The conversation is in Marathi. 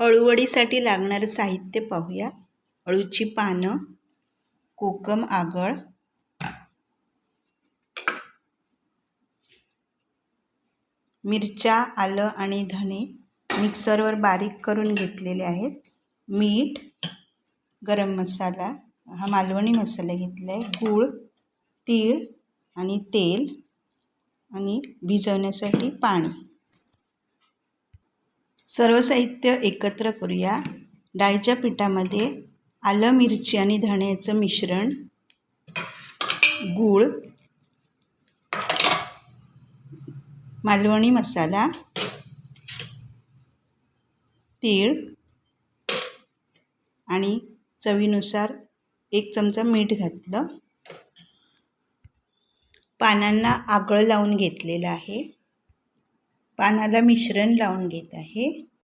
अळूवडीसाठी लागणारं साहित्य पाहूया. अळूची पानं कोकम आगळ. मिरच्या आलं आणि धणे मिक्सरवर बारीक करून घेतलेले आहेत. मीठ गरम मसाला हा मालवणी मसाला घेतला आहे गूळ तीळ आणि तेल आणि भिजवण्यासाठी पाणी. सर्व साहित्य एकत्र करूया. डाळीच्या पिठामध्ये आलं मिरची आणि धण्याचं मिश्रण गूळ मालवणी मसाला तीळ आणि चवीनुसार एक चमचा मीठ घातलं. पानांना आगळ लावून घेतलेलं आहे. पानाला मिश्रण लावून घेत आहे.